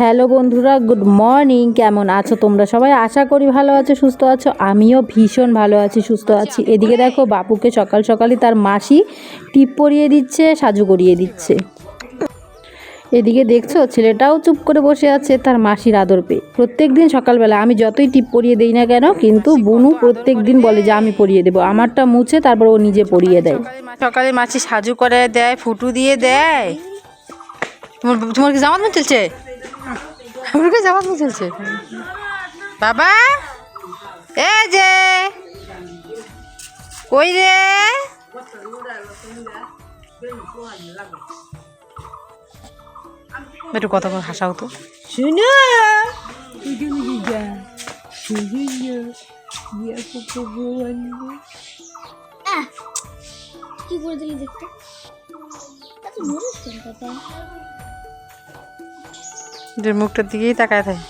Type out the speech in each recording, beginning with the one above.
Hello বন্ধুরা, good morning. কেমন আছো তোমরা সবাই? আশা করি ভালো আছো, সুস্থ আছো। আমিও ভীষণ ভালো আছি, সুস্থ আছি। এদিকে দেখো, বাপুকে সকাল সকালই তার মাসি টিপ পরিয়ে দিচ্ছে, সাজু করিয়ে দিচ্ছে। এদিকে দেখছ, ছেলেটাও চুপ করে বসে আছে, তার মাসির আদর পেয়ে। প্রত্যেক দিন সকালবেলা আমি যতই টিপ পরিয়ে দিই না কেন, কিন্তু বুনু প্রত্যেক দিন বলে যে, আমি পরিয়ে দেবো। আমারটা মুছে, তারপর ও নিজে পরিয়ে দেয়। সকালে মাছি সাজু করে দেয়, ফুটু দিয়ে দেয়। তোমার তোমার কি জামাত চলছে? আমার কি জামাত চলছে। বাবা এ যে কই রে? একটু কথা করে হাসাও তো। শুনো কি করে দিলি দেখতে যে মুখটার দিকেই তাকায় থাকে।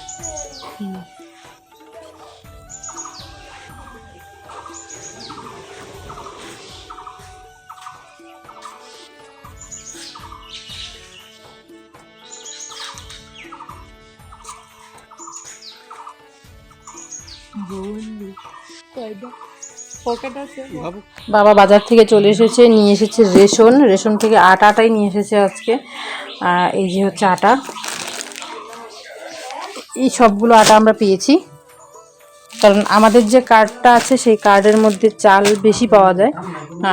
বাবা বাজার থেকে চলে এসেছে, নিয়ে এসেছে রেশন। রেশন থেকে আটাটাই নিয়ে এসেছে আজকে। এই যে হচ্ছে আটা। এই সবগুলো আটা আমরা পেয়েছি। কারণ আমাদের যে কার্ডটা আছে, সেই কার্ডের মধ্যে চাল বেশি পাওয়া যায়।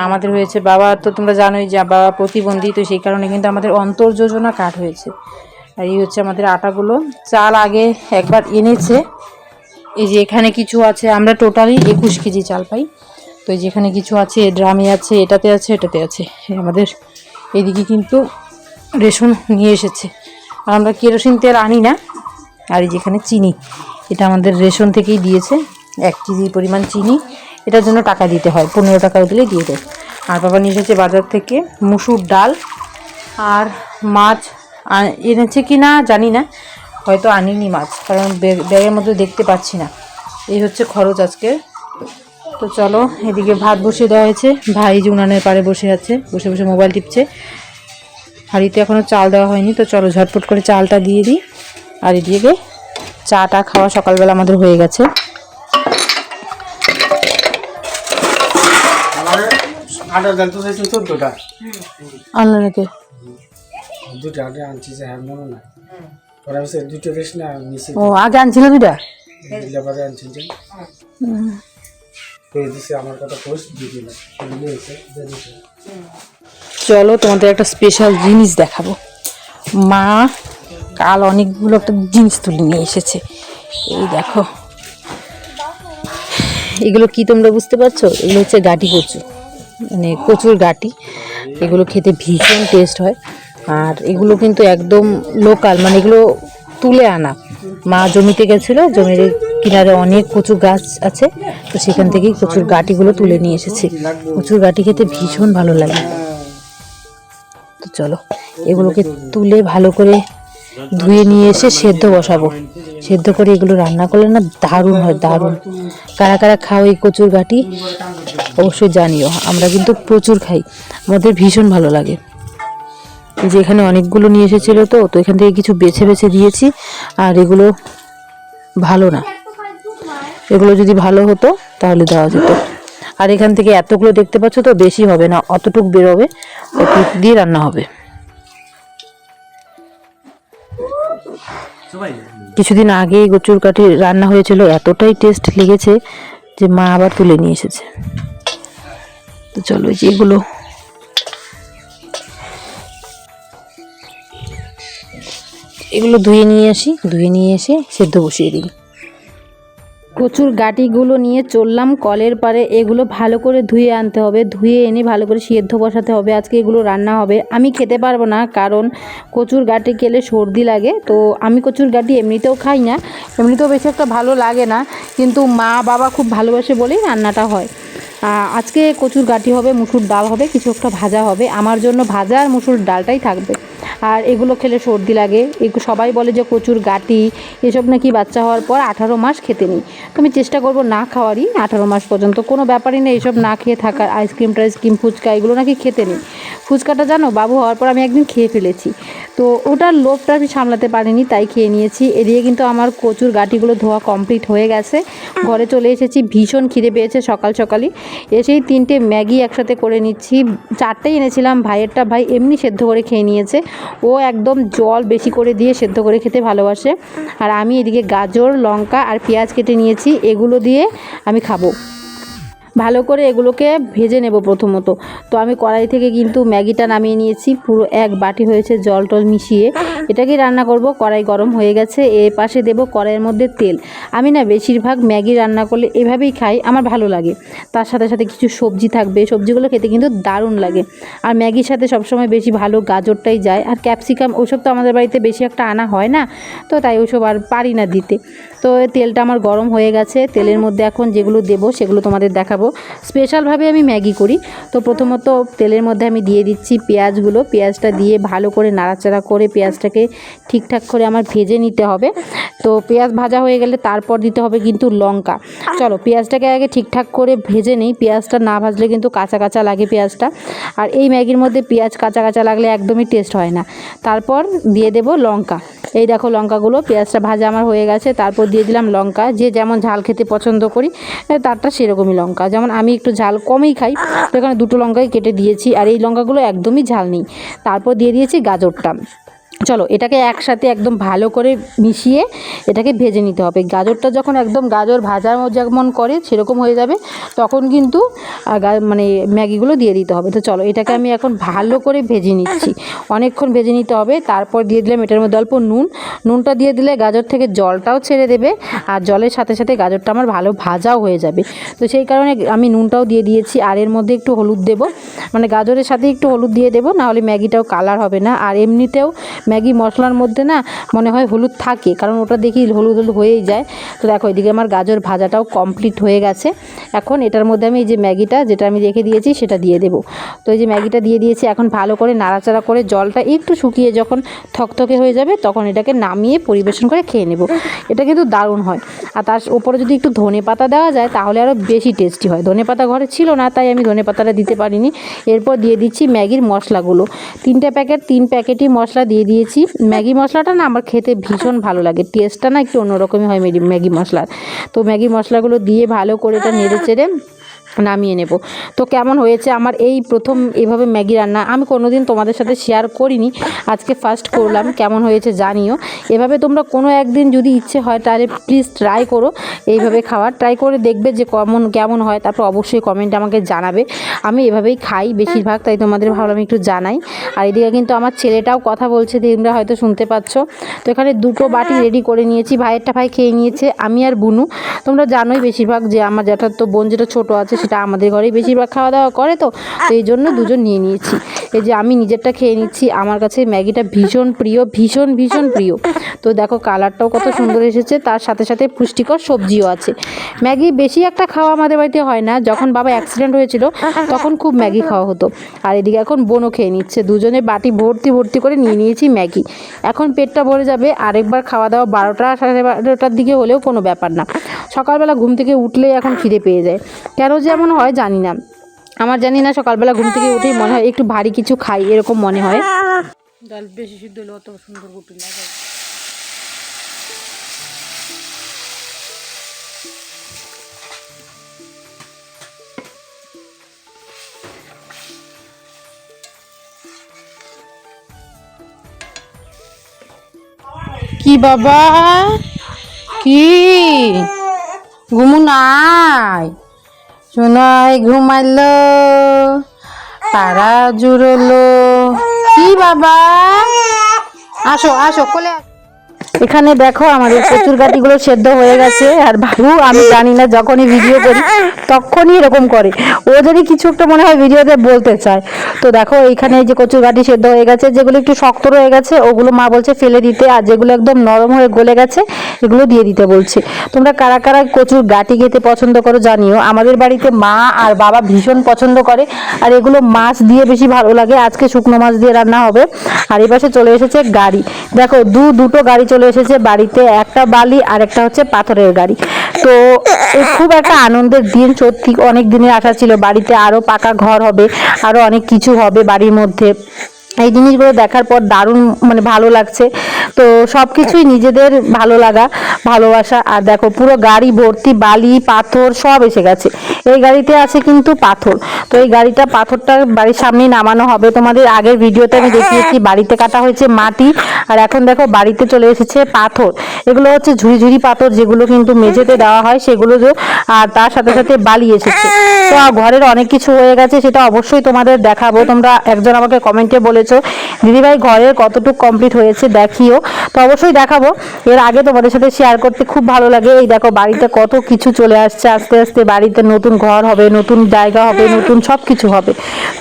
আমাদের হয়েছে বাবা, তো তোমরা জানোই যে বাবা প্রতিবন্ধী, তো সেই কারণে কিন্তু আমাদের অন্তর যোজনা কার্ড হয়েছে। আর এই হচ্ছে আমাদের আটাগুলো। চাল আগে একবার এনেছে। এই যে এখানে কিছু আছে, আমরা টোটালি একুশ কেজি চাল পাই। তো এই যেখানে কিছু আছে ড্রামে আছে, এটাতে আছে এটাতে আছে। আমাদের এদিকে কিন্তু রেশন নিয়ে এসেছে। আর আমরা কেরোসিন তেল আনি না। আর এই যেখানে চিনি, এটা আমাদের রেশন থেকেই দিয়েছে, এক কেজি পরিমাণ চিনি। এটার জন্য টাকা দিতে হয়, পনেরো টাকা দিলে দিয়ে দেয়। আর বাবা নিয়ে এসেছে বাজার থেকে মুসুর ডাল আর মাছ এনেছে কি না জানি না, হয়তো আনিনি মাছ, কারণ ব্যাগের মধ্যে দেখতে পাচ্ছি না। এই হচ্ছে খরচ আজকে। তো চলো, এদিকে ভাত বসিয়ে দেওয়া হয়েছে, ভাই যে উনানের পাড়ে বসে আছে, বসে বসে মোবাইল টিপছে। হাঁড়িতে এখনও চাল দেওয়া হয়নি, তো চলো ঝটপট করে চালটা দিয়ে দিই। আর এদিকে চাটা খাওয়া সকালবেলা আমাদের হয়ে গেছে। নাকি? দুটো আনছি যে হ্যাঁ না পরে আমি দুটো রেস না নিচে ও আগে আনছিল দুটা লেবারে আনছি যে। করে দিছে আমার কথা পোস্ট দিয়ে দিল। দিলে এসে দিয়ে দিছে চলো তোমাদের একটা স্পেশাল জিনিস দেখাবো। মা কাল অনেকগুলো একটা জিনিস তুলে নিয়ে এসেছে। এই দেখো। এগুলো কি তোমরা বুঝতে পারছ? এগুলো হচ্ছে গাটি কচু। মানে কচুর গাটি। এগুলো খেতে ভীষণ টেস্ট হয়। আর এগুলো কিন্তু একদম লোকাল মানে এগুলো তুলে আনা। মা জমিতে গেছিল, জমির কিনারে অনেক কচু গাছ আছে। তো সেখান থেকেই কচুর গাটিগুলো তুলে নিয়ে এসেছে। কচুর গাটি খেতে ভীষণ ভালো লাগে। তো চলো, এগুলোকে তুলে ভালো করে ধুয়ে নিয়ে এসে সেদ্ধ বসাবো। সেদ্ধ করে এগুলো রান্না করলে না দারুণ হয়, দারুণ। কারা কারা খাও এই কচুর গাটি, অবশ্যই জানিও। আমরা কিন্তু প্রচুর খাই। আমাদের ভীষণ ভালো লাগে। যে এখানে অনেকগুলো নিয়ে এসেছিল তো তো এখান থেকে কিছু বেছে বেছে দিয়েছি, আর এগুলো ভালো না। এগুলো যদি ভালো হতো, তাহলে দেওয়া যেত। আর এখান থেকে এতগুলো দেখতে পাচ্ছ তো, বেশি হবে না, অতটুক বেরোবে, অতটুক দিয়ে রান্না হবে। কিছুদিন আগে গোচুর কাঠি রান্না হয়েছিল, এতটাই টেস্ট লেগেছে যে মা আবার তুলে নিয়ে এসেছে। তো চলো যে এগুলো। এগুলো ধুয়ে নিয়ে আসি, ধুয়ে নিয়ে এসে সেদ্ধ বসিয়ে দিই। কচুর গাটিগুলো নিয়ে চললাম, কলের পারে এগুলো ভালো করে ধুয়ে আনতে হবে, ধুয়ে এনে ভালো করে সেদ্ধ বসাতে হবে। আজকে এগুলো রান্না হবে। আমি খেতে পারব না, কারণ কচুর গাটি খেলে সর্দি লাগে। তো আমি কচুর গাটি এমনিতেও খাই না, এমনিতেও বেশি একটা ভালো লাগে না। কিন্তু মা, বাবা খুব ভালোবাসে বলেই রান্নাটা হয়। আজকে কচুর গাটি হবে, মুসুর ডাল হবে, কিছু একটা ভাজা হবে। আমার জন্য ভাজা আর মুসুর ডালটাই থাকবে। আর এগুলো খেলে সর্দি লাগে। এগুলো সবাই বলে যে কচুর গাটি, এসব নাকি বাচ্চা হওয়ার পর আঠারো মাস খেতে নেই। তো আমি চেষ্টা করব না খাওয়ারই আঠারো মাস পর্যন্ত। কোনো ব্যাপারই নেই এসব না খেয়ে থাকার। আইসক্রিম টাইসক্রিম, ফুচকা, এগুলো নাকি খেতে নেই। ফুচকাটা জানো, বাবু হওয়ার পর আমি একদিন খেয়ে ফেলেছি। তো ওটার লোভটা আমি সামলাতে পারিনি, তাই খেয়ে নিয়েছি। এদিকে কিন্তু আমার কচুর গাটিগুলো ধোয়া কমপ্লিট হয়ে গেছে। ঘরে চলে এসেছি, ভীষণ খিদে পেয়েছে সকাল সকালই। এসেই তিনটে ম্যাগি একসাথে করে নিচ্ছি। চারটেই এনেছিলাম, ভাইয়েরটা ভাই এমনি সেদ্ধ করে খেয়ে নিয়েছে। ও একদম জল বেশি করে দিয়ে সেদ্ধ করে খেতে ভালোবাসে। আর আমি এদিকে গাজর, লঙ্কা আর পেঁয়াজ কেটে নিয়েছি। এগুলো দিয়ে আমি খাব। ভালো করে এগুলোকে ভেজে নেব প্রথমত। তো আমি কড়াই থেকে কিন্তু ম্যাগিটা নামিয়ে নিয়েছি, পুরো এক বাটি হয়েছে জল টল মিশিয়ে। এটাকে রান্না করব, কড়াই গরম হয়ে গেছে, এ পাশে দেব কড়াইয়ের মধ্যে তেল। আমি না বেশিরভাগ ম্যাগি রান্না করলে এভাবেই খাই, আমার ভালো লাগে। তার সাথে সাথে কিছু সবজি থাকবে, সবজিগুলো খেতে কিন্তু দারুণ লাগে। আর ম্যাগির সাথে সবসময় বেশি ভালো গাজরটাই যায়। আর ক্যাপসিকাম, ওসব তো আমাদের বাড়িতে বেশি একটা আনা হয় না, তো তাই ওসব আর পারি না দিতে। তো তেলটা আমার গরম হয়ে গেছে, তেলের মধ্যে এখন যেগুলো দেবো সেগুলো তোমাদের দেখাবো। স্পেশালভাবে আমি ম্যাগি করি। তো প্রথমত তেলের মধ্যে আমি দিয়ে দিচ্ছি পেঁয়াজগুলো। পেঁয়াজটা দিয়ে ভালো করে নাড়াচাড়া করে পেঁয়াজটাকে ঠিকঠাক করে আমার ভেজে নিতে হবে। তো পেঁয়াজ ভাজা হয়ে গেলে তারপর দিতে হবে কিন্তু লঙ্কা। চলো, পেঁয়াজটাকে আগে ঠিকঠাক করে ভেজে নিই। পেঁয়াজটা না ভাজলে কিন্তু কাঁচা কাঁচা লাগে পেঁয়াজটা। আর এই ম্যাগির মধ্যে পেঁয়াজ কাঁচা কাঁচা লাগলে একদমই টেস্ট হয় না। তারপর দিয়ে দেবো লঙ্কা। এই দেখো লঙ্কাগুলো, পেঁয়াজটা ভাজা আমার হয়ে গেছে। তারপর দিয়ে দিলাম লঙ্কা। যে যেমন ঝাল খেতে পছন্দ করি তারটা সেরকমই লঙ্কা। যেমন আমি একটু ঝাল কমই খাই, তো এখানে দুটো লঙ্কাই কেটে দিয়েছি, আর এই লঙ্কাগুলো একদমই ঝাল নেই। তারপর দিয়ে দিয়েছি গাজরটা। চলো, এটাকে একসাথে একদম ভালো করে মিশিয়ে এটাকে ভেজে নিতে হবে। গাজরটা যখন একদম গাজর ভাজা যেমন করে সেরকম হয়ে যাবে, তখন কিন্তু মানে ম্যাগিগুলো দিয়ে দিতে হবে। তো চলো, এটাকে আমি এখন ভালো করে ভেজে নিচ্ছি। অনেকক্ষণ ভেজে নিতে হবে, তারপর দিয়ে দিলাম এটার মধ্যে অল্প নুন। নুনটা দিয়ে দিলে গাজর থেকে জলটাও ছেড়ে দেবে, আর জলের সাথে সাথে গাজরটা আমার ভালো ভাজাও হয়ে যাবে। তো সেই কারণে আমি নুনটাও দিয়ে দিয়েছি, আর এর মধ্যে একটু হলুদ দেবো। মানে গাজরের সাথে একটু হলুদ দিয়ে দেবো নাহলে ম্যাগিটাও কালার হবে না। আর এমনিতেও ম্যাগি মশলার মধ্যে না মনে হয় হলুদ থাকে, কারণ ওটা দেখি হলুদ হলুদ হয়েই যায়। তো দেখো, এদিকে আমার গাজর ভাজাটাও কমপ্লিট হয়ে গেছে। এখন এটার মধ্যে আমি এই যে ম্যাগিটা যেটা আমি রেখে দিয়েছি, সেটা দিয়ে দেবো। তো এই যে ম্যাগিটা দিয়ে দিয়েছি, এখন ভালো করে নাড়াচাড়া করে জলটা একটু শুকিয়ে যখন থকথকে হয়ে যাবে, তখন এটাকে নামিয়ে পরিবেশন করে খেয়ে নেব। এটা কিন্তু দারুণ হয়। আর তার উপরে যদি একটু ধনে পাতা দেওয়া যায়, তাহলে আরও বেশি টেস্টি হয়। ধনে পাতা ঘরে ছিল না, তাই আমি ধনে পাতাটা দিতে পারিনি। এরপর দিয়ে দিচ্ছি ম্যাগির মশলাগুলো। তিনটে প্যাকেট, তিন প্যাকেটই মশলা দিয়ে দিয়েছি। ম্যাগি মশলাটা না আমার খেতে ভীষণ ভালো লাগে। টেস্টটা না একটু অন্যরকমই হয় ম্যাগি মশলার। তো ম্যাগি মশলাগুলো দিয়ে ভালো করে এটা নেড়ে চেড়ে নামিয়ে নেব। তো কেমন হয়েছে? আমার এই প্রথম এভাবে ম্যাগি রান্না আমি কোনোদিন তোমাদের সাথে শেয়ার করিনি। আজকে ফার্স্ট করলাম, কেমন হয়েছে জানিও। এভাবে তোমরা কোনো একদিন যদি ইচ্ছে হয় তাহলে প্লিজ ট্রাই করো। এইভাবে খাওয়ার ট্রাই করে দেখবে যে কেমন কেমন হয়। তারপর অবশ্যই কমেন্টে আমাকে জানাবে। আমি এভাবেই খাই বেশিরভাগ, তাই তোমাদের ভাবলাম একটু জানাই। আর এদিকে কিন্তু আমার ছেলেটাও কথা বলছে, তোমরা হয়তো শুনতে পাচ্ছ। তো এখানে দুটো বাটি রেডি করে নিয়েছি। ভাইয়েরটা ভাই খেয়ে নিয়েছে, আমি আর বুনু। তোমরা জানোই বেশিরভাগ যে আমার যেটা তো বোন যেটা ছোটো আছে সেটা আমাদের ঘরেই বেশিরভাগ খাওয়া দাওয়া করে তো এই জন্য দুজন নিয়ে নিয়েছি। এই যে আমি নিজেরটা খেয়ে নিচ্ছি, আমার কাছে ম্যাগিটা ভীষণ প্রিয়, ভীষণ ভীষণ প্রিয়। তো দেখো কালারটাও কত সুন্দর এসেছে, তার সাথে সাথে পুষ্টিকর সবজিও আছে। ম্যাগি বেশি একটা খাওয়া আমাদের বাড়িতে হয় না, যখন বাবা অ্যাক্সিডেন্ট হয়েছিল, তখন খুব ম্যাগি খাওয়া হতো। আর এদিকে এখন বোনও খেয়ে নিচ্ছে, দুজনে বাটি ভর্তি ভর্তি করে নিয়ে নিয়েছি ম্যাগি। এখন পেটটা ভরে যাবে, আরেকবার খাওয়া দাওয়া বারোটা, সাড়ে বারোটার দিকে হলেও কোনো ব্যাপার না। সকালবেলা ঘুম থেকে উঠলেই এখন খিদে পেয়ে যায়। কেন যেমন হয় জানি না। আমার জানি না সকালবেলা ঘুম থেকে উঠেই মনে হয় একটু ভারী কিছু খাই এরকম মনে হয়। ডাল বেশি সিদ্ধ হলে অত সুন্দর গুটি লাগে কি বাবা? কি? ঘুমু নাই। শোনাই ঘুমাইল তারা জুড়লো। কি বাবা? আসো আসো কোলে এখানে দেখো আমাদের কচুর গাটিগুলো সেদ্ধ হয়ে গেছে। আর বাবু আমি জানি না, যখনই ভিডিও করি, তখনই এরকম করে। ও যদি কিছু একটা মনে হয় ভিডিওতে বলতে চায়। তো দেখো, এইখানে এই যে কচুর গাটি সেদ্ধ হয়ে গেছে, যেগুলো একটু শক্ত রয়ে গেছে, ওগুলো মা বলছে ফেলে দিতে, আর যেগুলো একদম নরম হয়ে গলে গেছে, এগুলো দিয়ে দিতে বলছে। তোমরা কারা কারা কচুর গাটি খেতে পছন্দ করো জানিও। আমাদের বাড়িতে মা আর বাবা ভীষণ পছন্দ করে, আর এগুলো মাছ দিয়ে বেশি ভালো লাগে। আজকে শুকনো মাছ দিয়ে রান্না হবে। আর এই পাশে চলে এসেছে গাড়ি। দেখো, দু, দুটো গাড়ি চলে এসেছে বাড়িতে একটা বালি আর একটা হচ্ছে পাথরের গাড়ি। তো খুব একটা আনন্দের দিন সত্যি অনেক দিনের আশা ছিল, বাড়িতে আরও পাকা ঘর হবে আরও অনেক কিছু হবে বাড়ির মধ্যে। এই জিনিসগুলো দেখার পর দারুণ মানে ভালো লাগছে। তো সব কিছুই নিজেদের ভালো লাগা। ভালোবাসা, আর দেখো পুরো গাড়ি ভর্তি, বালি, পাথর সব এসে গেছে। এই গাড়িতে আছে কিন্তু পাথর। তো এই গাড়িটা, পাথরটা বাড়ির সামনেই নামানো হবে। তোমাদের আগের ভিডিওতে আমি দেখিয়েছি, বাড়িতে কাটা হয়েছে মাটি। আর এখন দেখো বাড়িতে চলে এসেছে পাথর। এগুলো হচ্ছে ঝুড়ি ঝুড়ি পাথর, যেগুলো কিন্তু মেঝেতে দেওয়া হয়, সেগুলো আর তার সাথে সাথে বালি এসেছে। তো ঘরের অনেক কিছু হয়ে গেছে, সেটা অবশ্যই তোমাদের দেখাবো। তোমরা একজন আমাকে কমেন্টে বলেছ, দিদিভাই, ঘরের কতটুকু কমপ্লিট হয়েছে, দেখিও। তো অবশ্যই দেখাবো। এর আগে তোমাদের সাথে শেয়ার করতে খুব ভালো লাগে। এই দেখো, বাড়িতে কত কিছু চলে আসছে। আস্তে আস্তে বাড়িতে নতুন ঘর হবে, নতুন জায়গা হবে, নতুন সব কিছু হবে।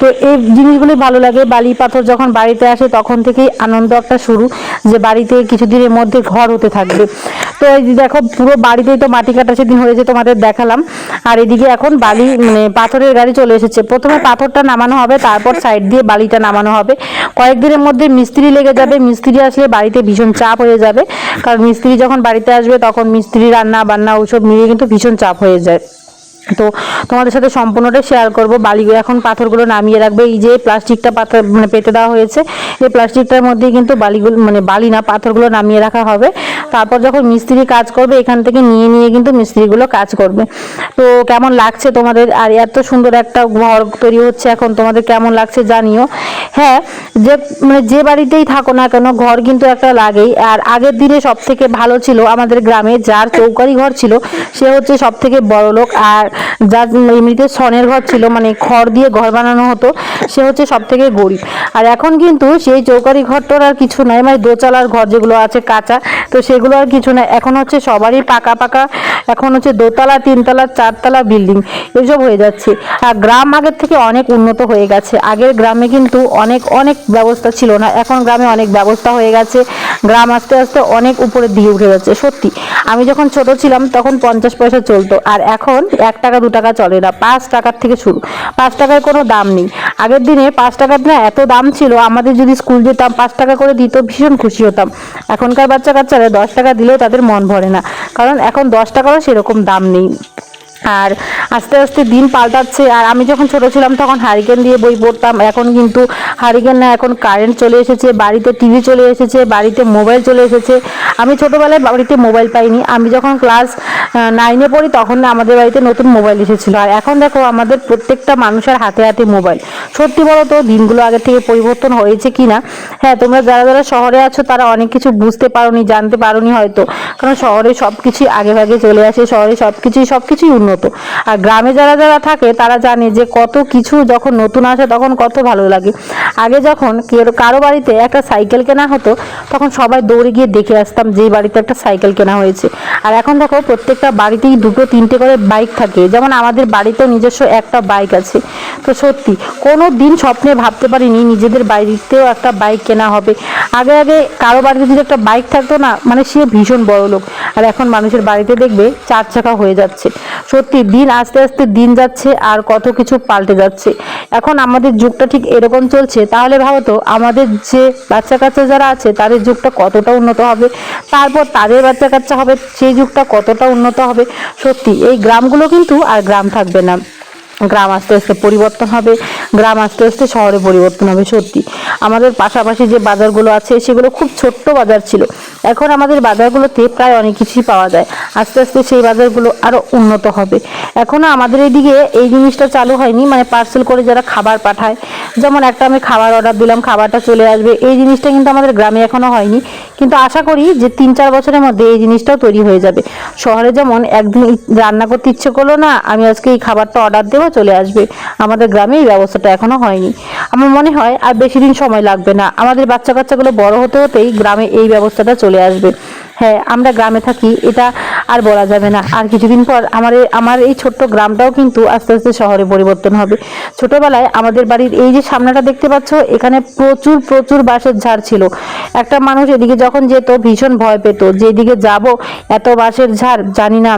তো এই জিনিসগুলি ভালো লাগে। বালি পাথর যখন বাড়িতে আসে, তখন থেকেই আনন্দ একটা শুরু যে বাড়িতে কিছুদিনের মধ্যে ঘর হতে থাকবে। তো এই দেখো, পুরো বাড়িতেই তো মাটি কাটা সেদিন হয়েছে তোমাদের দেখালাম। আর এদিকে এখন বালি মানে পাথরের গাড়ি চলে এসেছে। প্রথমে পাথরটা নামানো হবে, তারপর সাইড দিয়ে বালিটা নামানো হবে। কয়েকদিনের মধ্যে মিস্ত্রি লেগে যাবে। মিস্ত্রি আসলে বাড়িতে ভীষণ চাপ হয়ে যাবে। কারণ মিস্ত্রি যখন বাড়িতে আসবে তখন মিস্ত্রি রান্না বান্না ওসব নিয়ে কিন্তু ভীষণ চাপ হয়ে যায়। তো তোমাদের সাথে সম্পূর্ণটাই শেয়ার করব। বালি এখন পাথরগুলো নামিয়ে রাখবে। এই যে প্লাস্টিকটা পাথর মানে পেতে দেওয়া হয়েছে, এই প্লাস্টিকটার মধ্যেই কিন্তু বালিগুলো মানে বালি না, পাথরগুলো নামিয়ে রাখা হবে। তারপর যখন মিস্ত্রি কাজ করবে, এখান থেকে নিয়ে নিয়ে কিন্তু মিস্ত্রিগুলো কাজ করবে। তো কেমন লাগছে তোমাদের? আর এত সুন্দর একটা ঘর তৈরি হচ্ছে এখন, তোমাদের কেমন লাগছে জানিও। হ্যাঁ যে মানে যে বাড়িতেই থাকো না কেন, ঘর কিন্তু একটা লাগেই। আর আগের দিনে সব থেকে ভালো ছিল আমাদের গ্রামে, যার চৌকারি ঘর ছিল, সে হচ্ছে সব থেকে বড় লোক আর যার এমনিতে সনের ঘর ছিল মানে খড় দিয়ে ঘর বানানো হতো, সে হচ্ছে সব থেকে গরিব। আর এখন কিন্তু সেই চৌকারি ঘরটার আর কিছু নাই মানে দোতলার ঘর যেগুলো আছে কাঁচা, তো সেগুলো আর কিছু নাই। এখন হচ্ছে সবারই পাকা পাকা, এখন হচ্ছে দোতলা, তিনতলা, চারতলা বিল্ডিং, এসব হয়ে যাচ্ছে। আর গ্রাম আগের থেকে অনেক উন্নত হয়ে গেছে। আগের গ্রামে কিন্তু অনেক অনেক ব্যবস্থা ছিল না, এখন গ্রামে অনেক ব্যবস্থা হয়ে গেছে। গ্রাম আস্তে আস্তে অনেক উপরের দিকে উঠে যাচ্ছে, সত্যি। আমি যখন ছোট ছিলাম, তখন পঞ্চাশ পয়সা চলতো। আর এখন এক টাকা, দু টাকা চলে না, পাঁচ টাকার থেকে শুরু। পাঁচ টাকার কোনো দাম নেই। আগের দিনে পাঁচ টাকার না এত দাম ছিল, আমাদের যদি স্কুল যেতাম, পাঁচ টাকা করে দিত, ভীষণ খুশি হতাম। এখনকার বাচ্চা কাচ্চারা দশ টাকা দিলেও তাদের মন ভরে না। কারণ এখন দশ টাকারও সেরকম দাম নেই। আর আস্তে আস্তে দিন পাল্টাচ্ছে। আর আমি যখন ছোট ছিলাম তখন হারিকেন দিয়ে বই পড়তাম। এখন কিন্তু হারিকেন না, এখন কারেন্ট চলে এসেছে, বাড়িতে টিভি চলে এসেছে, বাড়িতে মোবাইল চলে এসেছে। আমি ছোটোবেলায় বাড়িতে মোবাইল পাইনি। আমি যখন ক্লাস নাইনে পড়ি তখন আমাদের বাড়িতে নতুন মোবাইল এসেছিল। আর এখন দেখো আমাদের প্রত্যেকটা মানুষের হাতে হাতে মোবাইল সত্যি বলো তো, দিনগুলো আগে থেকে পরিবর্তন হয়েছে কি না হ্যাঁ তোমরা যারা যারা শহরে আছো তারা অনেক কিছু বুঝতে পারোনি, জানতে পারোনি হয়তো। কারণ শহরে সব কিছুই আগে ভাগে চলে আসে, শহরে সব কিছুই সব কিছুই উন্নত আর গ্রামে যারা যারা থাকে, তারা জানে যে কত কিছু যখন নতুন আসে, তখন কত ভালো লাগে। আগে যখন কারও বাড়িতে একটা সাইকেল কেনা হতো, তখন সবাই দৌড়ে গিয়ে দেখে আসতাম যে বাড়িতে একটা সাইকেল কেনা হয়েছে। আর এখন দেখো, প্রত্যেকটা বাড়িতেই দুটো, তিনটে করে বাইক থাকে। যেমন আমাদের বাড়িতেও নিজস্ব একটা বাইক আছে। তো সত্যি, কোনো দিন স্বপ্নে ভাবতে পারিনি নিজেদের বাড়িতেও একটা বাইক কেনা হবে। আগে আগে কারও বাড়িতে যদি একটা বাইক থাকতো না মানে সে ভীষণ বড় লোক আর এখন মানুষের বাড়িতে দেখবে চার চাকা হয়ে যাচ্ছে। সত্যি দিন আস্তে আস্তে দিন যাচ্ছে আর কত কিছু পাল্টে যাচ্ছে। এখন আমাদের যুগটা ঠিক এরকম চলছে। তাহলে ভাবো তো, আমাদের যে বাচ্চা কাচ্চা যারা আছে, তাদের যুগটা কতটা উন্নত হবে? তারপর তাদের বাচ্চা কাচ্চা হবে, সেই যুগটা কতটা উন্নত হবে? সত্যি, এই গ্রামগুলো কিন্তু আর গ্রাম থাকবে না। গ্রাম আস্তে আস্তে পরিবর্তন হবে, গ্রাম আস্তে আস্তে শহরে পরিবর্তন হবে, সত্যি। আমাদের পাশাপাশি যে বাজারগুলো আছে, সেগুলো খুব ছোট্ট বাজার ছিল। এখন আমাদের বাজারগুলোতে প্রায় অনেক কিছুই পাওয়া যায়। আস্তে আস্তে সেই বাজারগুলো আরও উন্নত হবে। এখনও আমাদের এদিকে এই জিনিসটা চালু হয়নি মানে পার্সেল করে যারা খাবার পাঠায়, যেমন একটা আমি খাবার অর্ডার দিলাম, খাবারটা চলে আসবে, এই জিনিসটা কিন্তু আমাদের গ্রামে এখনও হয়নি। কিন্তু আশা করি যে তিন চার বছরের মধ্যে এই জিনিসটাও তৈরি হয়ে যাবে। শহরে যেমন একদিন রান্না করতে ইচ্ছে করল না, আমি আজকে এই খাবারটা অর্ডার দেবো চলে আসবে। আমাদের গ্রামে এই ব্যবস্থাটা এখনও হয়নি। আমার মনে হয় আর বেশি দিন সময় লাগবে না। আমাদের বাচ্চা কাচ্চাগুলো বড় হতে হতেই গ্রামে এই ব্যবস্থাটা চলে আসবে। হ্যাঁ আমরা গ্রামে থাকি, এটা আর বলা যাবে না। আর কিছুদিন পর আমার আমার এই ছোট্ট গ্রামটাও কিন্তু আস্তে আস্তে শহরে পরিবর্তন হবে। ছোটবেলায় আমাদের বাড়ির এই যে সামনাটা দেখতে পাচ্ছ, এখানে প্রচুর প্রচুর বাঁশের ঝাড় ছিল। একটা মানুষ এদিকে যখন যেত, ভীষণ ভয় পেত। যেদিকে যাব, এত বাঁশের ঝাড় জানি না।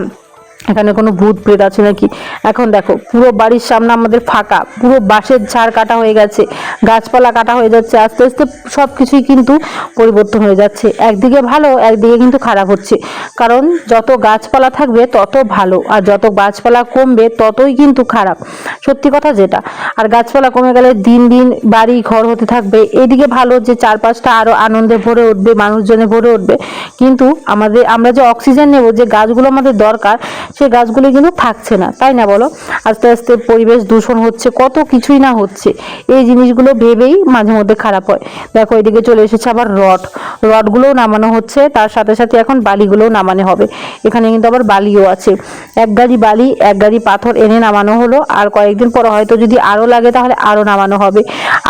এখানে কোনো ভূত প্রেত আছে নাকি? এখন দেখো, পুরো বাড়ির সামনে আমাদের ফাঁকা, পুরো বাঁশের ঝাড় কাটা হয়ে গেছে, গাছপালা কাটা হয়ে যাচ্ছে, আস্তে আস্তে সব কিছুই কিন্তু পরিবর্তন হয়ে যাচ্ছে। একদিকে ভালো, একদিকে কিন্তু খারাপ হচ্ছে। কারণ যত গাছপালা থাকবে, তত ভালো, আর যত গাছপালা কমবে, ততই কিন্তু খারাপ। সত্যি কথা যেটা, আর গাছপালা কমে গেলে দিন দিন বাড়ি ঘর হতে থাকবে। এদিকে ভালো যে চারপাশটা আরও আনন্দে ভরে উঠবে, মানুষজনে ভরে উঠবে। কিন্তু আমাদের, আমরা যে অক্সিজেন নেব, যে গাছগুলো আমাদের দরকার সেই গাছগুলি কিন্তু থাকছে না, তাই না বলো? আস্তে আস্তে পরিবেশ দূষণ হচ্ছে, কত কিছুই না হচ্ছে। এই জিনিসগুলো ভেবেই মাঝে মধ্যে খারাপ হয়। দেখো, এদিকে চলে এসেছে আবার রড। রডগুলোও নামানো হচ্ছে, তার সাথে সাথে এখন বালিগুলোও নামানো হবে। এখানে কিন্তু আবার বালিও আছে। এক গাড়ি বালি, এক গাড়ি পাথর এনে নামানো হলো, আর কয়েকদিন পর হয়তো যদি আরও লাগে তাহলে আরও নামানো হবে।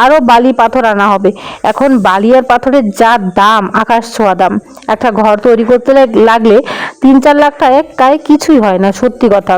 আরও বালি, পাথর আনা হবে। এখন বালি আর পাথরের যা দাম, আকাশ ছোঁয়া দাম। একটা ঘর তৈরি করতে লাগলে তিন চার লাখ টাকায় কিছুই হয় না সত্যি কথা।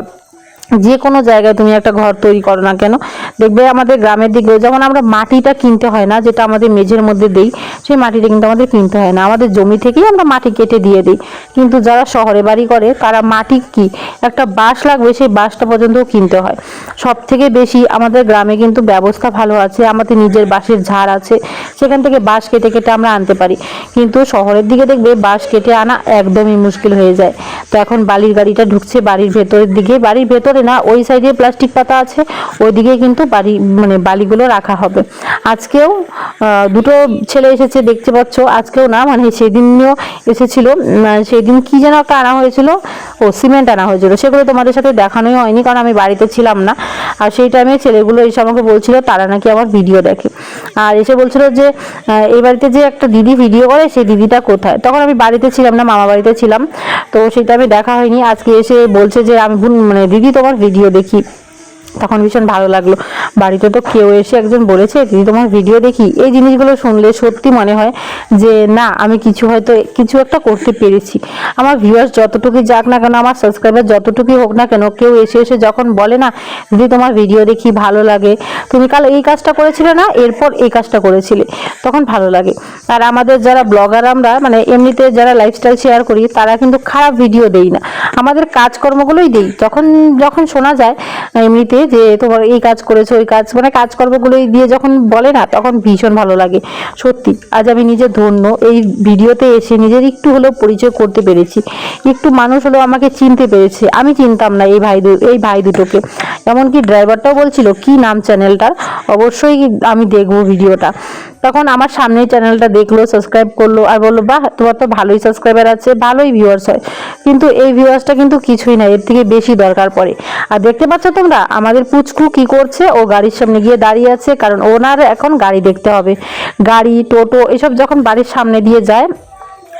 যে কোনো জায়গায় তুমি একটা ঘর তৈরি করো না কেন, দেখবে আমাদের গ্রামের দিকে যেমন আমরা মাটিটা কিনতে হয় না, যেটা আমাদের মেঝের মধ্যে দেই, সেই মাটিটা কিন্তু আমাদের কিনতে হয় না। আমাদের জমি থেকেই আমরা মাটি কেটে দিয়ে দিই। কিন্তু যারা শহরে বাড়ি করে, তারা মাটি কি? একটা বাঁশ লাগবে, সেই বাঁশটা পর্যন্তও কিনতে হয়। সব থেকে বেশি আমাদের গ্রামে কিন্তু ব্যবস্থা ভালো আছে, আমাদের নিজের বাঁশের ঝাড় আছে, সেখান থেকে বাঁশ কেটে কেটে আমরা আনতে পারি। কিন্তু শহরের দিকে দেখবে বাঁশ কেটে আনা একদমই মুশকিল হয়ে যায়। তো এখন বালির গাড়িটা ঢুকছে বাড়ির ভেতরের দিকে, বাড়ির ভেতরে না ওই সাইডে প্লাস্টিক পাতা আছে ওইদিকে কিন্তু বাড়ি মানে বালিগুলো রাখা হবে। আজকেও দুটো ছেলে এসেছে দেখতে পাচ্ছ আজকেও না মানে সেদিনও এসেছিল উম, সেদিন কি যেন একটা আনা হয়েছিল ও সিমেন্ট আনা হয়েছিল সেগুলো তোমাদের সাথে দেখানোই হয়নি কারণ আমি বাড়িতে ছিলাম না। আর সেই টাইমে ছেলেগুলো এসে আমাকে বলছিল তারা নাকি আমার ভিডিও দেখে। আর এসে বলছিল যে এই বাড়িতে যে একটা দিদি ভিডিও করে, সেই দিদিটা কোথায়? তখন আমি বাড়িতে ছিলাম না মামা বাড়িতে ছিলাম। তো সেটা আমি দেখা হয়নি। আজকে এসে বলছে যে, আমি মানে দিদি তোমার ভিডিও দেখি। তখন ভীষণ ভালো লাগল। বাড়িতে তো কেউ এসে একজন বলেছে, দিদি, তোমার ভিডিও দেখি? এই জিনিসগুলো শুনলে সত্যি মনে হয় যে, না, আমি কিছু হয়তো, কিছু একটা করতে পেরেছি। আমার ভিউয়ার্স যতটুকুই যাক না কেন, আমার সাবস্ক্রাইবার যতটুকুই হোক না কেন, কেউ এসে এসে যখন বলে, না, দিদি, তোমার ভিডিও দেখি, ভালো লাগে। তুমি কাল এই কাজটা করেছিলে না? এরপর এই কাজটা করেছিলে, তখন ভালো লাগে। আর আমাদের যারা ব্লগার আমরা মানে এমনিতে যারা লাইফস্টাইল শেয়ার করি, তারা কিন্তু খারাপ ভিডিও দেই না। আমাদের কাজকর্মগুলোই দেই। যখন যখন শোনা যায়, এমনিতে যে তোমার এই কাজ করেছ, ওই কাজ মানে কাজকর্মগুলোই দিয়ে যখন বলে না, তখন ভীষণ ভালো লাগে। সত্যি, আজ আমি নিজে ধন্য। এই ভিডিওতে এসে নিজের একটু হলেও পরিচয় করতে পেরেছি। একটু মানুষ হলেও আমাকে চিনতে পেরেছে। আমি চিনতাম না এই ভাই এই ভাই দুটোকে। এমনকি ড্রাইভারটাও বলছিল, কি নাম চ্যানেলটার? অবশ্যই আমি দেখব ভিডিওটা। তখন আমার সামনে চ্যানেলটা দেখল, সাবস্ক্রাইব করল আর বলল, বাহ, তোমার তো ভালোই সাবস্ক্রাইবার আছে, ভালোই ভিউয়ার্স হয়। কিন্তু এই ভিউয়ার্সটা কিন্তু কিছুই না, এর থেকে বেশি দরকার পড়ে। আর দেখতে পাচ্ছ তোমরা, আমাদের পুচকু কি করছে? ও গাড়ির সামনে গিয়ে দাঁড়িয়ে আছে, কারণ ওনার এখন গাড়ি দেখতে হবে। গাড়ি, টোটো, এসব যখন বাড়ির সামনে দিয়ে যায়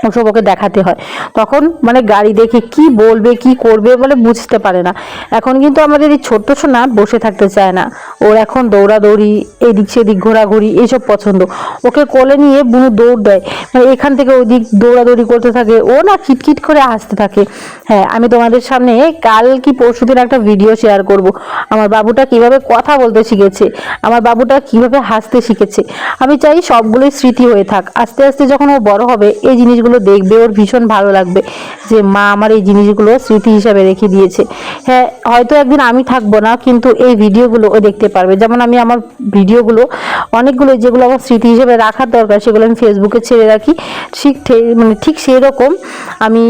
ওসব ওকে দেখাতে হয়। তখন মানে গাড়ি দেখে কি বলবে, কি করবে বলে বুঝতে পারে না। এখন কিন্তু আমাদের এই ছোট্ট সোনা বসে থাকতে চায় না। ওর এখন দৌড়াদৌড়ি, এদিক সেদিক ঘোরাঘুরি এইসব পছন্দ। ওকে কোলে নিয়ে বুনু দৌড় দেয়। মানে এখান থেকে ওদিক দৌড়াদৌড়ি করতে থাকে। ও না খিটখিট করে হাসতে থাকে। হ্যাঁ আমি তোমাদের সামনে কাল কি পরশুদিন একটা ভিডিও শেয়ার করব। আমার বাবুটা কীভাবে কথা বলতে শিখেছে? আমার বাবুটা কীভাবে হাসতে শিখেছে? আমি চাই সবগুলোই স্মৃতি হয়ে থাক। আস্তে আস্তে যখন ও বড় হবে, এই জিনিসগুলো দেখবে, ওর ভীষণ ভালো লাগবে যে মা আমার এই জিনিসগুলো স্মৃতি হিসাবে রেখে দিয়েছে। হ্যাঁ হয়তো একদিন আমি থাকব না, কিন্তু এই ভিডিওগুলো ও দেখতে পারবে। যেমন আমি আমার ভিডিওগুলো, অনেকগুলো যেগুলো আমার স্মৃতি হিসাবে রাখার দরকার, সেগুলো আমি ফেসবুকে ছেড়ে রাখি। ঠিক মানে ঠিক সেই রকম আমি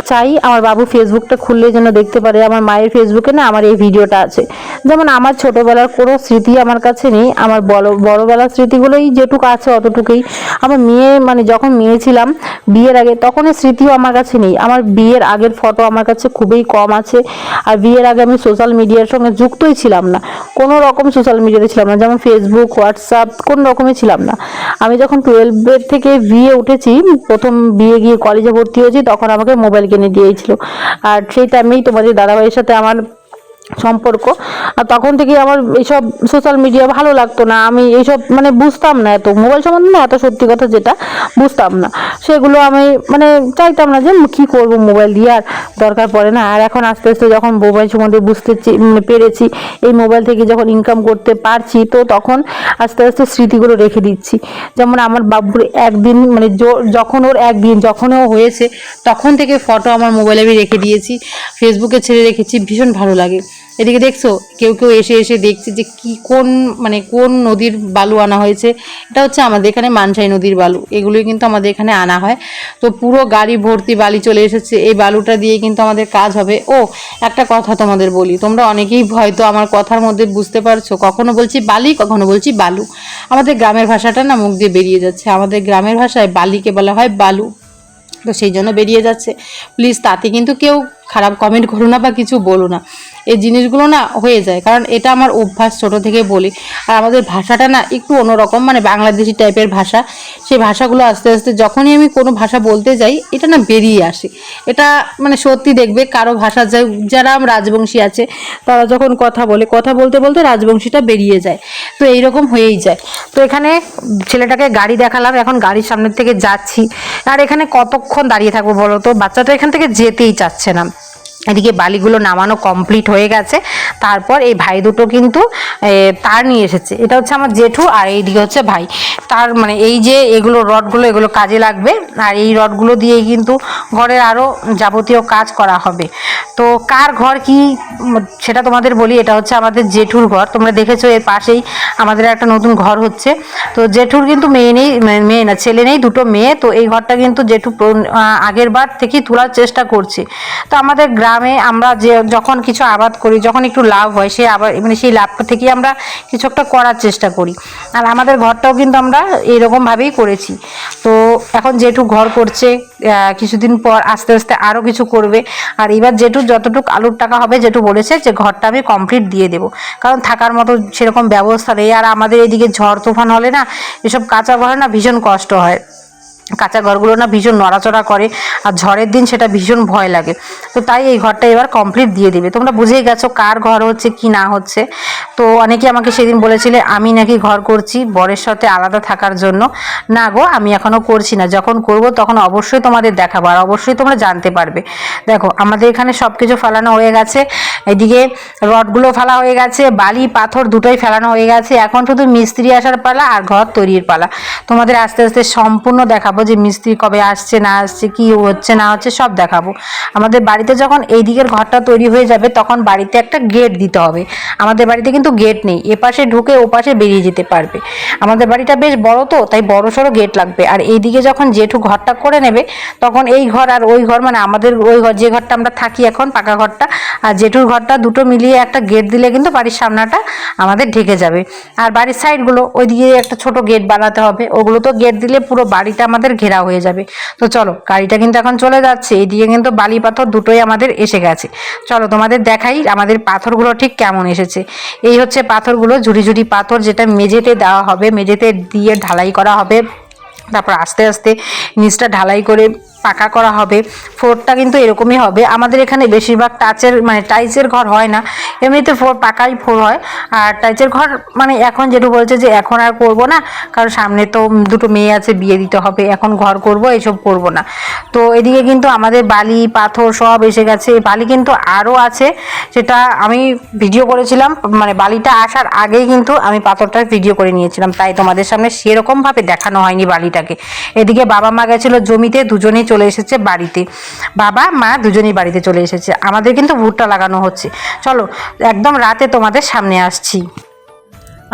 চাই আমার বাবু ফেসবুকটা খুললে যেন দেখতে পারে। আমার মায়ের ফেসবুকে না আমার এই ভিডিওটা আছে। যেমন আমার ছোটোবেলার কোনো স্মৃতি আমার কাছে নেই। আমার বড়, বড়বেলার স্মৃতিগুলোই যেটুকু আছে অতটুকুই। আমার মেয়ে মানে যখন মেয়ে ছিলাম বিয়ের আগে তখন এই স্মৃতিও আমার কাছে নেই। আমার বিয়ের আগের ফটো আমার কাছে খুবই কম আছে। আর বিয়ের আগে আমি সোশ্যাল মিডিয়ার সঙ্গে যুক্তই ছিলাম না। কোনো রকম সোশ্যাল মিডিয়াতে ছিলাম না। যেমন ফেসবুক হোয়াটসঅ্যাপ কোনো রকমই ছিলাম না। আমি যখন টুয়েলভের থেকে বিয়ে উঠেছি, প্রথম বিয়ে গিয়ে কলেজে ভর্তি হয়েছি, তখন আমাকে মোবাইল কিনে দিয়েছিল। আর সেই টাইমেই তোমাদের দাদাভাইয়ের সাথে আমার সম্পর্ক। আর তখন থেকে আমার এইসব সোশ্যাল মিডিয়া ভালো লাগতো না। আমি এইসব মানে বুঝতাম না এত। মোবাইল সম্বন্ধে না এত সত্যি কথা যেটা বুঝতাম না। সেগুলো আমি মানে চাইতাম না যে কী করব মোবাইল দিয়ে আর দরকার পড়ে না। আর এখন আস্তে আস্তে যখন মোবাইল সম্বন্ধে বুঝতে পেরেছি, এই মোবাইল থেকে যখন ইনকাম করতে পারছি, তো তখন আস্তে আস্তে স্মৃতিগুলো রেখে দিচ্ছি। যেমন আমার বাবুর একদিন মানে যখন ওর একদিন, যখন ও হয়েছে, তখন থেকে ফটো আমার মোবাইলে আমি রেখে দিয়েছি। ফেসবুকে ছেড়ে রেখেছি। ভীষণ ভালো লাগে। এদিকে দেখছ, কেউ কেউ এসে এসে দেখছে যে কি কোন মানে কোন নদীর বালু আনা হয়েছে। এটা হচ্ছে আমাদের এখানে মানসাই নদীর বালু, এগুলোই কিন্তু আমাদের এখানে আনা হয়। তো পুরো গাড়ি ভর্তি বালি চলে এসেছে, এই বালুটা দিয়ে কিন্তু আমাদের কাজ হবে। ও, একটা কথা তোমাদের বলি, তোমরা অনেকেই হয়তো আমার কথার মধ্যে বুঝতে পারছ, কখনো বলছি বালি, কখনো বলছি বালু। আমাদের গ্রামের ভাষাটা না মুখ দিয়ে বেরিয়ে যাচ্ছে, আমাদের গ্রামের ভাষায় বালিকে বলা হয় বালু। তো সেই জন্য বেরিয়ে যাচ্ছে। প্লিজ তাতে কিন্তু কেউ খারাপ কমেন্ট করো না বা কিছু বলো না। এই জিনিসগুলো না হয়ে যায়। কারণ এটা আমার অভ্যাস ছোট থেকে বলি। আর আমাদের ভাষাটা না একটু অন্যরকম মানে বাংলাদেশি টাইপের ভাষা। সেই ভাষাগুলো আস্তে আস্তে যখনই আমি কোনো ভাষা বলতে যাই, এটা না বেরিয়ে আসে। এটা মানে সত্যি দেখবে কারও ভাষা যারা রাজবংশী আছে, তারা যখন কথা বলে, কথা বলতে বলতে রাজবংশীটা বেরিয়ে যায়। তো এইরকম হয়েই যায়। তো এখানে ছেলেটাকে গাড়ি দেখালাম, এখন গাড়ির সামনের থেকে যাচ্ছি। আর এখানে কতক্ষণ দাঁড়িয়ে থাকব বলো তো? বাচ্চাটা এখান থেকে যেতেই চাচ্ছে না। এদিকে বালিগুলো নামানো কমপ্লিট হয়ে গেছে। তারপর এই ভাই দুটো কিন্তু তার নিয়ে এসেছে। এটা হচ্ছে আমার জেঠু আর এইদিকে হচ্ছে ভাই। তার মানে এই যে এগুলো রডগুলো, এগুলো কাজে লাগবে। আর এই রডগুলো দিয়েই কিন্তু ঘরের আরও যাবতীয় কাজ করা হবে। তো কার ঘর কি, সেটা তোমাদের বলি। এটা হচ্ছে আমাদের জেঠুর ঘর। তোমরা দেখেছ এর পাশেই আমাদের একটা নতুন ঘর হচ্ছে। তো জেঠুর কিন্তু মেয়ে নেই মেয়ে না, ছেলে নেই, দুটো মেয়ে। তো এই ঘরটা কিন্তু জেঠু আগের বার থেকেই তোলার চেষ্টা করছে। তো আমাদের গ্রামে আমরা যে যখন কিছু আবাদ করি, যখন একটু লাভ হয় সেই আবার মানে সেই লাভটা থেকেই আমরা কিছু একটা করার চেষ্টা করি। আর আমাদের ঘরটাও কিন্তু আমরা এরকমভাবেই করেছি। তো এখন জেঠু ঘর করছে কিছুদিন পর আস্তে আস্তে আরও কিছু করবে। আর এবার জেঠু যতটুকু আলুর টাকা হবে জেঠু বলেছে যে ঘরটা আমি কমপ্লিট দিয়ে দেবো। কারণ থাকার মতো সেরকম ব্যবস্থা নেই। আর আমাদের এদিকে ঝড় তুফান হলে না, এসব কাঁচা ঘরে না ভীষণ কষ্ট হয়। কাঁচা ঘরগুলো না ভীষণ নড়াচড়া করে, আর ঝড়ের দিন সেটা ভীষণ ভয় লাগে। তো তাই এই ঘরটা এবার কমপ্লিট দিয়ে দেবে। তোমরা বুঝেই গেছো কার ঘর হচ্ছে, কি না হচ্ছে। তো অনেকে আমাকে সেদিন বলেছিলে, আমি নাকি ঘর করছি বরের সাথে আলাদা থাকার জন্য। না গো, আমি এখনও করছি না। যখন করব তখন অবশ্যই তোমাদের দেখাবো, আর অবশ্যই তোমরা জানতে পারবে। দেখো, আমাদের এখানে সব কিছু ফেলানো হয়ে গেছে। এদিকে রডগুলো ফেলা হয়ে গেছে, বালি, পাথর দুটোই ফেলানো হয়ে গেছে। এখন শুধু মিস্ত্রি আসার পালা আর ঘর তৈরির পালা। তোমাদের আস্তে আস্তে সম্পূর্ণ দেখাবো। যে মিস্ত্রি কবে আসছে, না আসছে, কি হচ্ছে, না হচ্ছে, সব দেখাবো। আমাদের বাড়িতে যখন এই দিকের ঘরটা তৈরি হয়ে যাবে, তখন বাড়িতে একটা গেট দিতে হবে। আমাদের বাড়িতে কিন্তু গেট নেই। এপাশে ঢুকে ওপাশে বেরিয়ে যেতে পারবে। আমাদের বাড়িটা বেশ বড় তো, তাই বড় সড়ো গেট লাগবে। আর এইদিকে যখন জেঠু ঘরটা করে নেবে, তখন এই ঘর আর ওই ঘর মানে আমাদের ওই ঘর, যে ঘরটা আমরা থাকি এখন, পাকা ঘরটা, আর জেঠুর ঘরটা দুটো মিলিয়ে একটা গেট দিলে কিন্তু বাড়ির সামনাটা আমাদের ঢেকে যাবে। আর বাড়ির সাইডগুলো ওইদিকে একটা ছোট গেট বানাতে হবে। ওগুলো তো গেট দিলে পুরো বাড়িটা আমাদের ঘেরা হয়ে যাবে। তো চলো, গাড়িটা কিন্তু এখন চলে যাচ্ছে। এদিকে কিন্তু বালি পাথর দুটোই আমাদের এসে গেছে। চলো, তোমাদের দেখাই আমাদের পাথরগুলো ঠিক কেমন এসেছে। এই হচ্ছে পাথরগুলো, ঝুড়ি ঝুড়ি পাথর যেটা মেঝেতে দেওয়া হবে, মেঝেতে দিয়ে ঢালাই করা হবে। তারপর আস্তে আস্তে নিচটা ঢালাই করে পাকা করা হবে ফ্লোরটা কিন্তু এরকমই হবে। আমাদের এখানে বেশিরভাগ টাচের মানে টাইলসের ঘর হয় না। এমনিতে ফ্লোর পাকাই ফ্লোর হয়। আর টাইলসের ঘর মানে এখন যেটু বলছে যে এখন আর করব না, কারণ সামনে তো দুটো মেয়ে আছে, বিয়ে দিতে হবে। এখন ঘর করব এসব করব না। তো এদিকে কিন্তু আমাদের বালি, পাথর সব এসে গেছে। বালি কিন্তু আরও আছে। সেটা আমি ভিডিও করেছিলাম মানে বালিটা আসার আগেই কিন্তু আমি পাথরটার ভিডিও করে নিয়েছিলাম। তাই তোমাদের সামনে সেরকমভাবে দেখানো হয়নি বালিটাকে। এদিকে বাবা মা গেছিল জমিতে, দুজনেই চলে এসেছে বাড়িতে। বাবা, মা দুজনেই বাড়িতে চলে এসেছে। আমাদের কিন্তু ভুট্টা লাগানো হচ্ছে। চলো, একদম রাতে তোমাদের সামনে আসছি।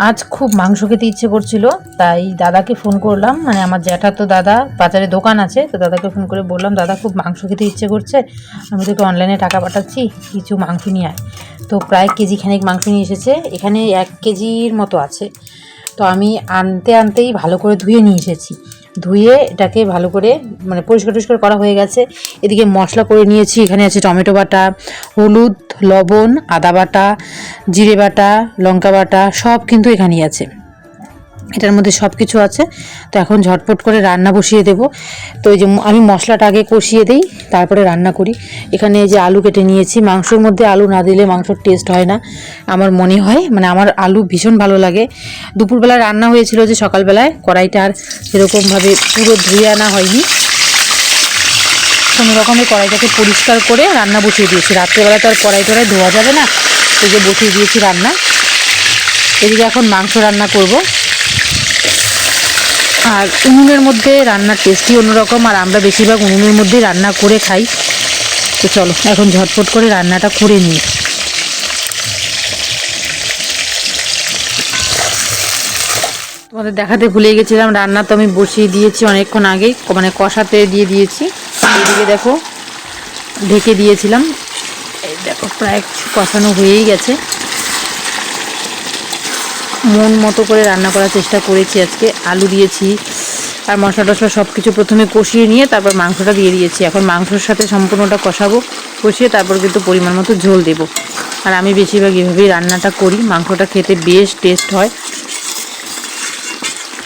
আজ খুব মাংস খেতে ইচ্ছে করছিল, তাই দাদাকে ফোন করলাম। মানে আমার জ্যাঠা তো দাদা, বাজারে দোকান আছে, তো দাদাকে ফোন করে বললাম, দাদা, খুব মাংস খেতে ইচ্ছে করছে। আমি তোকে অনলাইনে টাকা পাঠাচ্ছি, কিছু মাংস নিয়ে আয়। তো প্রায় কেজি খানিক মাংস নিয়ে এসেছে। এখানে এক কেজির মতো আছে। তো আমি আনতে আনতেই ভালো করে ধুয়ে নিয়ে এসেছি। ধুয়ে এটাকে ভালো করে মানে পরিষ্কার টরিষ্কার করা হয়ে গেছে। এদিকে মশলা করে নিয়েছি, এখানে আছে টমেটো বাটা, হলুদ, লবণ, আদা বাটা, জিরে বাটা, লঙ্কা বাটা, সব কিন্তু এখানেই আছে। এটার মধ্যে সব কিছু আছে। তো এখন ঝটপট করে রান্না বসিয়ে দেব। তো এই যে আমি মশলাটা আগে কষিয়ে দিই, তারপরে রান্না করি। এখানে এই যে আলু কেটে নিয়েছি, মাংসর মধ্যে আলু না দিলে মাংসর টেস্ট হয় না। আমার মনে হয় মানে আমার আলু ভীষণ ভালো লাগে। দুপুরবেলা রান্না হয়েছিল যে সকালবেলায়, কড়াইটা আর সেরকমভাবে পুরো ধুয়ে আনা হয়নি। কোনো রকমের কড়াইটাকে পরিষ্কার করে রান্না বসিয়ে দিয়েছি। রাত্রেবেলা তো আর কড়াই টড়াই ধোয়া যাবে না, এই যে বসিয়ে দিয়েছি রান্না। এদিকে এখন মাংস রান্না করব। আর উনুনের মধ্যে রান্নার টেস্টই অন্যরকম, আর আমরা বেশিরভাগ উনুনের মধ্যেই রান্না করে খাই। তো চলো, এখন ঝটপট করে রান্নাটা করে নিই। তোমাদের দেখাতে ভুলে গেছিলাম, রান্না তো আমি বসিয়ে দিয়েছি অনেকক্ষণ আগেই মানে কষাতে দিয়ে দিয়েছি। এদিকে দেখো, ঢেকে দিয়েছিলাম। দেখো, প্রায় কষানো হয়েই গেছে। মন মতো করে রান্না করার চেষ্টা করেছি আজকে। আলু দিয়েছি, আর মশলা টশলা সব কিছু প্রথমে কষিয়ে নিয়ে তারপর মাংসটা দিয়ে দিয়েছি। এখন মাংসর সাথে সম্পূর্ণটা কষাবো, কষিয়ে তারপর কিন্তু পরিমাণ মতো ঝোল দেবো। আর আমি বেশিরভাগ এভাবেই রান্নাটা করি, মাংসটা খেতে বেশ টেস্ট হয়।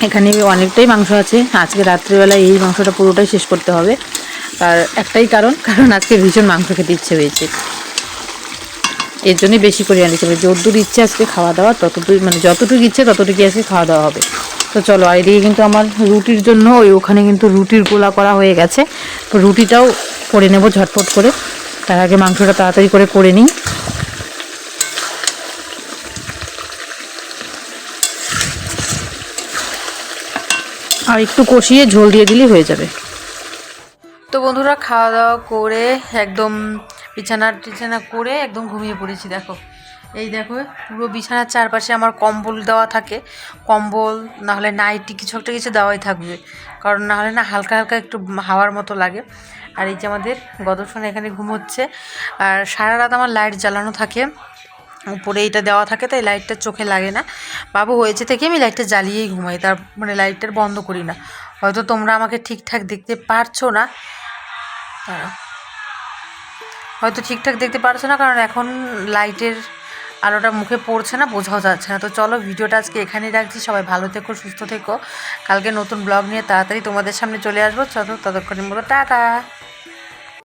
এখানে অনেকটাই মাংস আছে, আজকে রাত্রিবেলায় এই মাংসটা পুরোটাই শেষ করতে হবে। আর একটাই কারণ কারণ আজকে ভীষণ মাংস খেতে ইচ্ছে হয়েছে। এর জন্যই বেশি করে আনিতে হবে। যতদূর ইচ্ছে আজকে খাওয়া দাওয়া, ততদূর মানে যতটুকু ইচ্ছে ততটুকু আজকে খাওয়া দাওয়া হবে। তো চলো, আর এদিকে কিন্তু আমার রুটির জন্য ওই ওখানে কিন্তু রুটির গোলা করা হয়ে গেছে। তো রুটিটাও করে নেব ঝটপট করে। তার আগে মাংসটা তাড়াতাড়ি করে করে নিই। আর একটু কষিয়ে ঝোল দিয়ে দিলেই হয়ে যাবে। তো বন্ধুরা, খাওয়া দাওয়া করে একদম বিছানা, টিছানা করে একদম ঘুমিয়ে পড়েছি, দেখো। এই দেখো, পুরো বিছানার চারপাশে আমার কম্বল দেওয়া থাকে। কম্বল, নাহলে নাইটি, কিছু একটা কিছু দেওয়াই থাকবে। কারণ নাহলে না হালকা হালকা একটু হাওয়ার মতো লাগে। আর এই যে আমাদের গদর্শন এখানে ঘুমোচ্ছে। আর সারা রাত আমার লাইট জ্বালানো থাকে। উপরে এইটা দেওয়া থাকে, তাই লাইটটা চোখে লাগে না। বাবু, হয়েছে থেকে আমি লাইটটা জ্বালিয়েই ঘুমাই। তার মানে লাইটটা বন্ধ করি না। হয়তো তোমরা আমাকে ঠিকঠাক দেখতে পারছ না। দাঁড়াও। হয়তো ঠিকঠাক দেখতে পারছ না, কারণ এখন লাইটের আলোটা মুখে পড়ছে না, বোঝাও যাচ্ছে না। তো চলো ভিডিওটা আজকে এখানেই রাখছি, সবাই ভালো থেকো, সুস্থ থেকো। কালকে নতুন ব্লগ নিয়ে তাড়াতাড়ি তোমাদের সামনে চলে আসব। চলো ততক্ষণের মতো, টাটা!